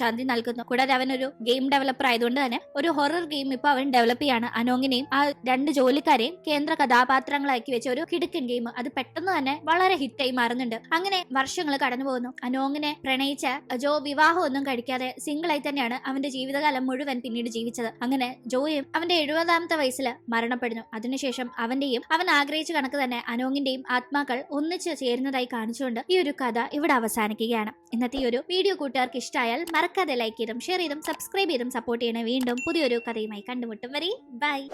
ആത്മശാന്തി നൽകുന്നു. കൂടാതെ അവൻ ഒരു ഗെയിം ഡെവലപ്പർ ആയതുകൊണ്ട് തന്നെ ഒരു ഹൊറർ ഗെയിം ഇപ്പൊ അവൻ ഡെവലപ്പ് ചെയ്യാണ്. അനോങ്ങിനെയും ആ രണ്ട് ജോലിക്കാരെയും കേന്ദ്ര കഥാപാത്രങ്ങളാക്കി വെച്ച ഒരു കിടുക്കൻ ഗെയിം അത് പെട്ടെന്ന് തന്നെ വളരെ ഹിറ്റായി മാറുന്നുണ്ട്. അങ്ങനെ വർഷങ്ങൾ കടന്നു പോകുന്നു. അനോങ്ങിനെ പ്രണയിച്ച ജോ വിവാഹം ഒന്നും കഴിക്കാതെ സിംഗിൾ ആയി തന്നെയാണ് അവന്റെ ജീവിതകാലം മുഴുവൻ പിന്നീട് ജീവിച്ചത്. അങ്ങനെ ജോയും അവന്റെ എഴുപതാമത്തെ വയസ്സിൽ മരണപ്പെടുന്നു. അതിനുശേഷം അവന്റെയും അവൻ ആഗ്രഹിച്ച കണക്ക് തന്നെ അനോങ്ങിന്റെയും ആത്മാക്കൾ ഒന്നിച്ചു ചേരുന്നതായി കാണിച്ചുകൊണ്ട് ഈ ഒരു കഥ ഇവിടെ അവസാനിക്കുകയാണ്. ഇന്നത്തെ ഈ ഒരു വീഡിയോ കൂട്ടുകാർക്ക് ഇഷ്ടമായാൽ മറക്കാതെ ലൈക്ക് ചെയ്തും ഷെയർ ചെയ്തും സബ്സ്ക്രൈബ് ചെയ്തും സപ്പോർട്ട് ചെയ്യണേ. വീണ്ടും പുതിയൊരു കഥയുമായി കണ്ടുമുട്ടും വരെ. ബൈ